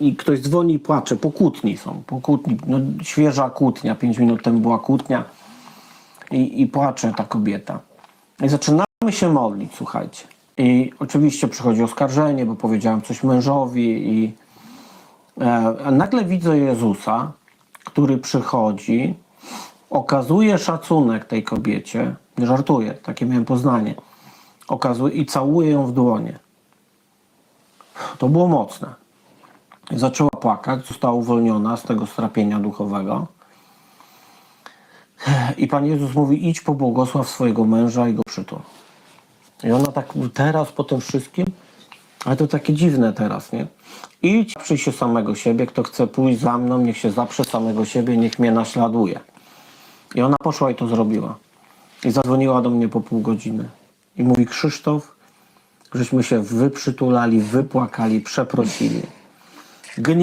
I ktoś dzwoni i płacze, po kłótni są, po kłótni, no, świeża kłótnia, pięć minut temu była kłótnia i, i płacze ta kobieta. I zaczynamy się modlić, słuchajcie. I oczywiście przychodzi oskarżenie, bo powiedziałem coś mężowi i e, nagle widzę Jezusa, który przychodzi, okazuje szacunek tej kobiecie, nie żartuję, takie miałem poznanie, okazuje i całuje ją w dłonie. To było mocne. Zaczęła płakać, została uwolniona z tego strapienia duchowego. I Pan Jezus mówi, idź pobłogosław swojego męża i go przytul. I ona tak teraz po tym wszystkim, ale to takie dziwne teraz, nie? Idź, przyj się samego siebie, kto chce pójść za mną, niech się zaprze samego siebie, niech mnie naśladuje. I ona poszła i to zrobiła. I zadzwoniła do mnie po pół godziny. I mówi, Krzysztof, żeśmy się wyprzytulali, wypłakali, przeprosili. гнев